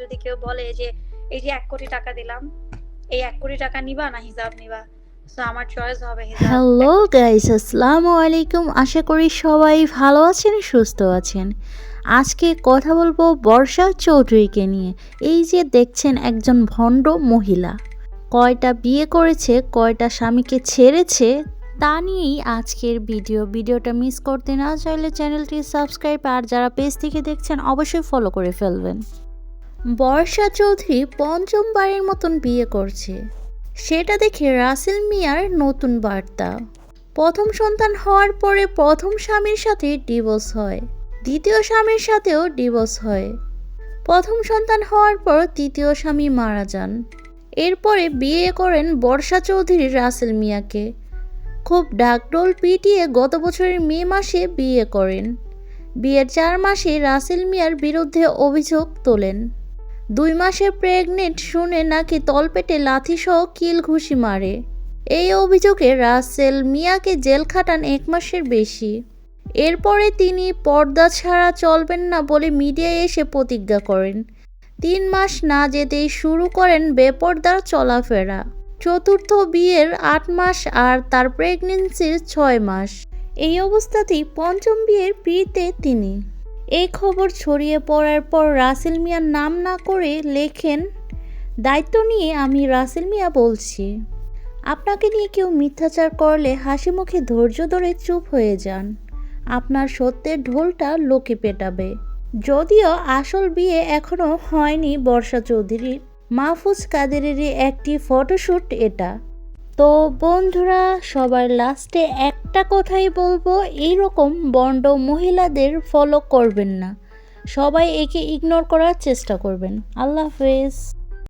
যদি কেউ বলে যে, এই যে এক কোটি টাকা দিলাম, এই এক কোটি টাকা নিবা না, হিসাব নিবা। হ্যালো গাইস আসসালামু আলাইকুম। আশা করি সবাই ভালো আছেন, সুস্থ আছেন। আজকে কথা বলব বর্ষা চৌধুরীকে নিয়ে। এই যে দেখছেন একজন ভণ্ড মহিলা। কয়টা বিয়ে করেছে, কয়টা স্বামীকে ছেড়েছে, তা নিয়েই আজকের ভিডিও। ভিডিওটা মিস করতে না চাইলে চ্যানেলটি সাবস্ক্রাইব আর যারা পেজ থেকে দেখছেন, অবশ্যই ফলো করে ফেলবেন। বর্ষা চৌধুরী পঞ্চমবারের মতন বিয়ে করছে। সেটা দেখে রাসেল মিয়ার নতুন বার্তা। প্রথম সন্তান হওয়ার পরে প্রথম স্বামীর সাথে ডিভোর্স হয়, দ্বিতীয় স্বামীর সাথেও ডিভোর্স হয়। প্রথম সন্তান হওয়ার পর তৃতীয় স্বামী মারা যান। এরপরে বিয়ে করেন বর্ষা চৌধুরী রাসেল মিয়াকে। খুব ডাকডোল পিটিয়ে গত বছরের মে মাসে বিয়ে করেন। বিয়ের চার মাসে রাসেল মিয়ার বিরুদ্ধে অভিযোগ তোলেন। দুই মাসের প্রেগনেন্ট শুনে নাকি তলপেটে লাথিসহ কিল ঘুষি মারে। এই অভিযোগে রাসেল মিয়াকে জেল খাটান এক মাসের বেশি। এরপরে তিনি পর্দা ছাড়া চলবেন না বলে মিডিয়ায় এসে প্রতিজ্ঞা করেন। তিন মাস না যেতেই শুরু করেন বেপর্দার চলাফেরা। চতুর্থ বিয়ের আট মাস আর তার প্রেগনেন্সির ছয় মাস। এই অবস্থাতেই পঞ্চম বিয়ের পিড়িতে তিনি। এই খবর ছড়িয়ে পড়ার পর রাসেল মিয়ার নাম না করে লেখেন, দায়িত্ব নিয়ে আমি রাসেল মিয়া বলছি। আপনাকে নিয়ে কেউ মিথ্যাচার করলে হাসি মুখে ধৈর্য ধরে চুপ হয়ে যান। আপনার সত্যের ঢোলটা লোকে পেটাবে। যদিও আসল বিয়ে এখনও হয়নি বর্ষা চৌধুরীর। মাহফুজ কাদেরেরই একটি ফটোশ্যুট এটা। তো বন্ধুরা, সবার লাস্টে একটা কথাই বলব, এইরকম বন্ড মহিলাদের ফলো করবেন না। সবাই একে ইগনোর করার চেষ্টা করবেন। আল্লাহ হাফেজ।